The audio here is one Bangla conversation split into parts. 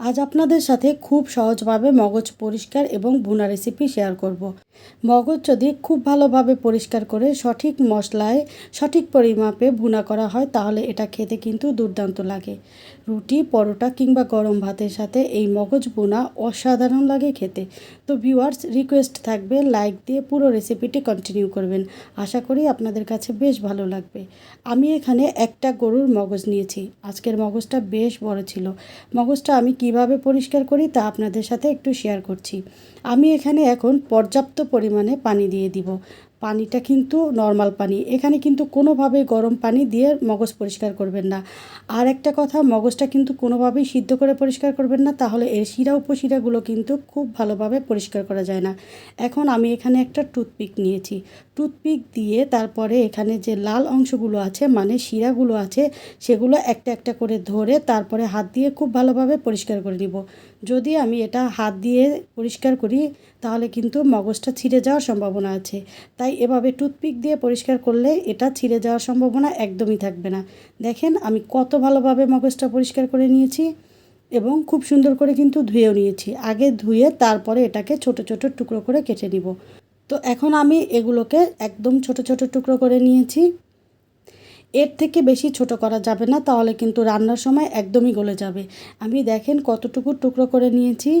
আজ আপনাদের সাথে খুব সহজভাবে মগজ পরিষ্কার এবং ভুনা রেসিপি শেয়ার করব। মগজ যদি খুব ভালোভাবে পরিষ্কার করে সঠিক মশলায়, সঠিক পরিমাপে ভুনা করা হয়, তাহলে এটা খেতে কিন্তু দুর্দান্ত লাগে। রুটি, পরোটা কিংবা গরম ভাতের সাথে এই মগজ ভুনা অসাধারণ লাগে খেতে। তো ভিউয়ার্স রিকোয়েস্ট থাকবে লাইক দিয়ে পুরো রেসিপিটি কন্টিনিউ করবেন। আশা করি আপনাদের কাছে বেশ ভালো লাগবে। আমি এখানে একটা গরুর মগজ নিয়েছি। আজকের মগজটা বেশ বড় ছিল। মগজটা আমি কীভাবে পরিষ্কার করি তা আপনাদের সাথে একটু শেয়ার করছি। আমি এখানে এখন পর্যাপ্ত পরিমাণে পানি দিয়ে দিব। পানিটা কিন্তু নর্মাল পানি। এখানে কিন্তু কোনোভাবেই গরম পানি দিয়ে মগজ পরিষ্কার করবেন না। আর একটা কথা, মগজটা কিন্তু কোনোভাবেই সিদ্ধ করে পরিষ্কার করবেন না, তাহলে এর শিরা উপশিরাগুলো কিন্তু খুব ভালোভাবে পরিষ্কার করা যায় না। এখন আমি এখানে একটা টুথপিক নিয়েছি। টুথপিক দিয়ে তারপরে এখানে যে লাল অংশগুলো আছে মানে শিরাগুলো আছে, সেগুলো একটা একটা করে ধরে তারপরে হাত দিয়ে খুব ভালোভাবে পরিষ্কার করে নিব। যদি আমি এটা হাত দিয়ে পরিষ্কার করি, তাহলে কিন্তু মগজটা ছিঁড়ে যাওয়ার সম্ভাবনা আছে। তাই এভাবে টুথপিক দিয়ে পরিষ্কার করলে এটা ছিঁড়ে যাওয়ার সম্ভাবনা একদমই থাকবে না। দেখেন, আমি কত ভালোভাবে মগজটা পরিষ্কার করে নিয়েছি এবং খুব সুন্দর করে কিন্তু ধুয়েও নিয়েছি। আগে ধুয়ে তারপরে এটাকে ছোট ছোট টুকরো করে কেটে নিব। তো এখন আমি এগুলোকে একদম ছোট ছোট টুকরো করে নিয়েছি। এর থেকে বেশি ছোট করা যাবে না, তাহলে কিন্তু রান্নার সময় একদমই গলে যাবে। আমি দেখেন কতটুকু টুকরো করে নিয়েছি।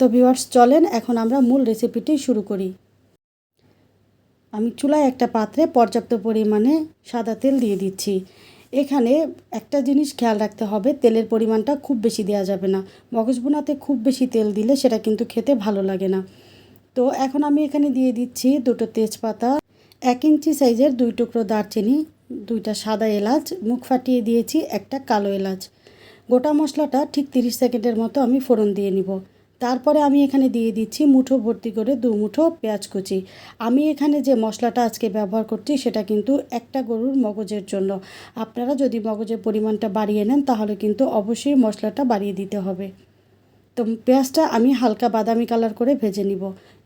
তো ভিওয়ার্স চলেন এখন আমরা মূল রেসিপিটি শুরু করি। আমি চুলায় একটা পাত্রে পর্যাপ্ত পরিমাণে সাদা তেল দিয়ে দিচ্ছি। এখানে একটা জিনিস খেয়াল রাখতে হবে, তেলের পরিমাণটা খুব বেশি দেওয়া যাবে না। মগজ বোনাতে খুব বেশি তেল দিলে সেটা কিন্তু খেতে ভালো লাগে না। তো এখন আমি এখানে দিয়ে দিচ্ছি দুটো তেজপাতা, এক ইঞ্চি সাইজের দুই টুকরো দারচিনি, দুইটা সাদা এলাচ, মুখ ফাটিয়ে দিয়েছি একটা কালো এলাচ। গোটা মশলাটা ঠিক তিরিশ সেকেন্ডের মতো আমি ফোড়ন দিয়ে নিব। তারপরে আমি এখানে দিয়ে দিচ্ছি মুঠো ভর্তি করে দু মুঠো পেঁয়াজ কুচি। আমি এখানে যে মশলাটা আজকে ব্যবহার করছি সেটা কিন্তু একটা গরুর মগজের জন্য। আপনারা যদি মগজের পরিমাণটা বাড়িয়ে নেন তাহলে কিন্তু অবশ্যই মশলাটা বাড়িয়ে দিতে হবে। তো পেঁয়াজটা আমি হালকা বাদামি কালার করে ভেজে নিব।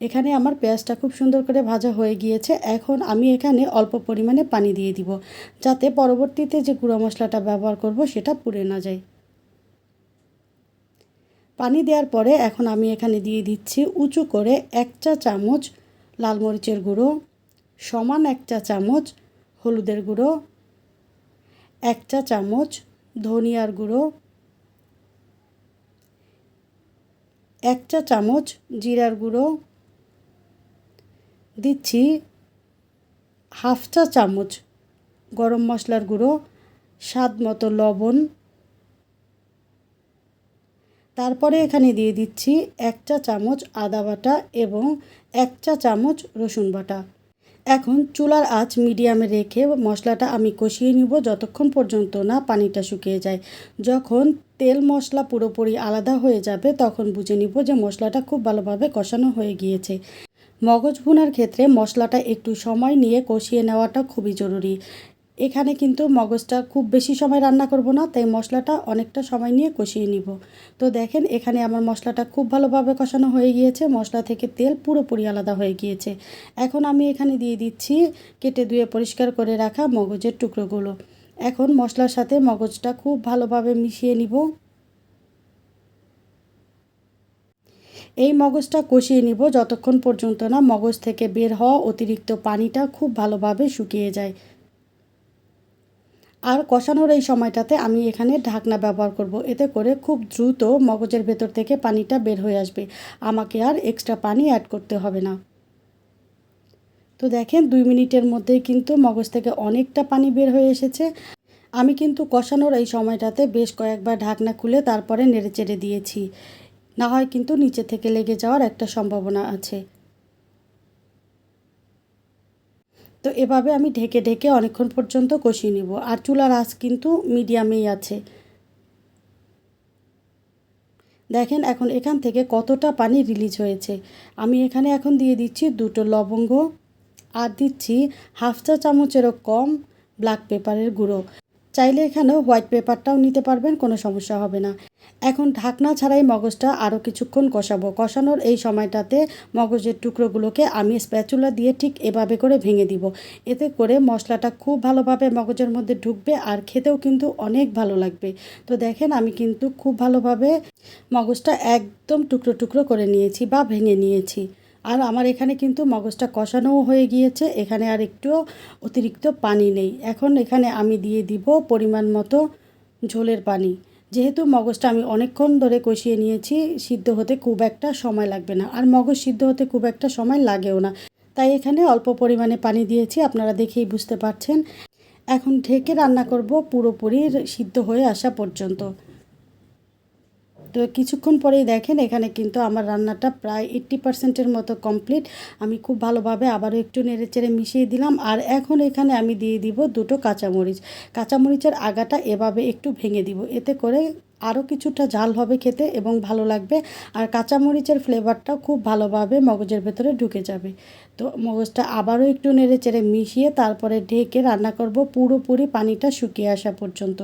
এখানে আমার পেঁয়াজটা খুব সুন্দর করে ভাজা হয়ে গিয়েছে। এখন আমি এখানে অল্প পরিমাণে পানি দিয়ে দিব, যাতে পরবর্তীতে যে গুঁড়ো মশলাটা ব্যবহার করব সেটা পুড়ে না যায়। পানি দেওয়ার পরে এখন আমি এখানে দিয়ে দিচ্ছি উঁচু করে এক চা চামচ লাল মরিচের গুঁড়ো, সমান এক চা চামচ হলুদের গুঁড়ো, এক চা চামচ ধনিয়ার গুঁড়ো, এক চা চামচ জিরার গুঁড়ো, দিচ্ছি হাফ চা চামচ গরম মশলার গুঁড়ো, স্বাদ মতো লবণ তারপরে এখানে দিয়ে দিচ্ছি এক চা চামচ আদা বাটা এবং এক চা চামচ রসুন বাটা। এখন চুলার আঁচ মিডিয়ামে রেখে মশলাটা আমি কষিয়ে নিব যতক্ষণ পর্যন্ত না পানিটা শুকিয়ে যায়। যখন তেল মশলা পুরোপুরি আলাদা হয়ে যাবে তখন বুঝে নিব যে মশলাটা খুব ভালোভাবে কষানো হয়ে গিয়েছে। মগজ ভুনার ক্ষেত্রে মশলাটা একটু সময় নিয়ে কষিয়ে নেওয়াটা খুবই জরুরি। এখানে কিন্তু মগজটা খুব বেশি সময় রান্না করব না, তাই মশলাটা অনেকটা সময় নিয়ে কষিয়ে নিব। তো দেখেন, এখানে আমার মশলাটা খুব ভালোভাবে কষানো হয়ে গিয়েছে, মশলা থেকে তেল পুরোপুরি আলাদা হয়ে গিয়েছে। এখন আমি এখানে দিয়ে দিচ্ছি কেটে ধুয়ে পরিষ্কার করে রাখা মগজের টুকরোগুলো। এখন মশলার সাথে মগজটা খুব ভালোভাবে মিশিয়ে নিব। এই মগজটা কষিয়ে নিব যতক্ষণ পর্যন্ত না মগজ থেকে বের হওয়া অতিরিক্ত পানিটা খুব ভালোভাবে শুকিয়ে যায়। আর কষানোর এই সময়টাতে আমি এখানে ঢাকনা ব্যবহার করব। এতে করে খুব দ্রুত মগজের ভেতর থেকে পানিটা বের হয়ে আসবে। আমাকে আর এক্সট্রা পানি অ্যাড করতে হবে না। তো দেখেন, দুই মিনিটের মধ্যেই কিন্তু মগজ থেকে অনেকটা পানি বের হয়ে এসেছে। আমি কিন্তু কষানোর এই সময়টাতে বেশ কয়েকবার ঢাকনা খুলে তারপরে নেড়ে চেড়ে দিয়েছি। না হয় কিন্তু নিচে থেকে লেগে যাওয়ার একটা সম্ভাবনা আছে। তো এভাবে আমি ঢেকে ঢেকে অনেকক্ষণ পর্যন্ত কষিয়ে নিব। আর চুলার আঁচ কিন্তু মিডিয়ামেই আছে। দেখেন এখন এখান থেকে কতটা পানি রিলিজ হয়েছে। আমি এখানে এখন দিয়ে দিচ্ছি দুটো লবঙ্গ আর দিচ্ছি হাফ চা চামচেরও কম ব্ল্যাক পেপারের গুঁড়ো। চাইলে এখানেও হোয়াইট পেপারটাও নিতে পারবেন, কোনো সমস্যা হবে না। এখন ঢাকনা ছাড়াই মগজটা আরও কিছুক্ষণ কষাবো। কষানোর এই সময়টাতে মগজের টুকরোগুলোকে আমি স্প্যাচুলা দিয়ে ঠিক এভাবে করে ভেঙে দিব। এতে করে মশলাটা খুব ভালোভাবে মগজের মধ্যে ঢুকবে আর খেতেও কিন্তু অনেক ভালো লাগবে। তো দেখেন আমি কিন্তু খুব ভালোভাবে মগজটা একদম টুকরো টুকরো করে নিয়েছি বা ভেঙে নিয়েছি। আর আমার এখানে কিন্তু মগজটা কষানোও হয়ে গিয়েছে, এখানে আর একটুও অতিরিক্ত পানি নেই। এখন এখানে আমি দিয়ে দিব পরিমাণ মতো ঝোলের পানি। যেহেতু মগজটা আমি অনেকক্ষণ ধরে কষিয়ে নিয়েছি, সিদ্ধ হতে খুব একটা সময় লাগবে না। আর মগজ সিদ্ধ হতে খুব একটা সময় লাগেও না। তাই এখানে অল্প পরিমাণে পানি দিয়েছি, আপনারা দেখেই বুঝতে পারছেন। এখন ঢেকে রান্না করব পুরোপুরি সিদ্ধ হয়ে আসা পর্যন্ত। তো কিছুক্ষণ পরেই দেখেন এখানে কিন্তু আমার রান্নাটা প্রায় এইট্টি পার্সেন্টের মতো কমপ্লিট আমি খুব ভালোভাবে আবারও একটু নেড়ে চেড়ে মিশিয়ে দিলাম। আর এখন এখানে আমি দিয়ে দিব দুটো কাঁচামরিচ। কাঁচামরিচের আগাটা এভাবে একটু ভেঙে দিব। এতে করে আরও কিছুটা ঝাল হবে খেতে এবং ভালো লাগবে। আর কাঁচামরিচের ফ্লেভারটাও খুব ভালোভাবে মগজের ভেতরে ঢুকে যাবে। তো মগজটা আবারও একটু নেড়ে চেড়ে মিশিয়ে তারপরে ঢেকে রান্না করব। পুরোপুরি পানিটা শুকিয়ে আসা পর্যন্ত।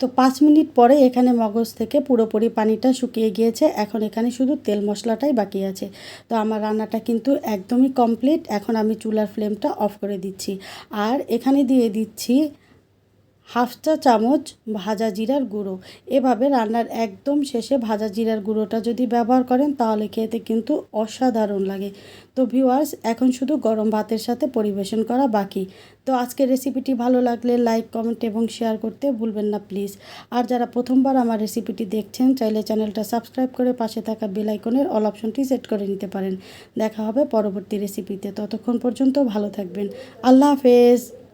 তো পাঁচ মিনিট পরে এখানে মগজ থেকে পুরোপুরি পানিটা শুকিয়ে গিয়েছে। এখন এখানে শুধু তেল মশলাটাই বাকি আছে। তো আমার রান্নাটা কিন্তু একদমই কমপ্লিট এখন আমি চুলার ফ্লেমটা অফ করে দিচ্ছি। আর এখানে দিয়ে দিচ্ছি হাফ চা চামচ ভাজা জিরার গুঁড়ো। এভাবে রান্নার একদম শেষে ভাজা জিরার গুঁড়োটা যদি ব্যবহার করেন, তাহলে খেতে কিন্তু অসাধারণ লাগে। তো ভিউয়ার্স, এখন শুধু গরম ভাতের সাথে পরিবেশন করা বাকি। তো আজকের রেসিপিটি ভালো লাগলে লাইক, কমেন্ট এবং শেয়ার করতে ভুলবেন না, প্লিজ। আর যারা প্রথমবার আমার রেসিপিটি দেখছেন, চাইলে চ্যানেলটা সাবস্ক্রাইব করে পাশে থাকা বেল আইকনের অল অপশনটি সেট করে নিতে পারেন। দেখা হবে পরবর্তী রেসিপিতে। ততক্ষণ পর্যন্ত ভালো থাকবেন। আল্লাহ হাফেজ।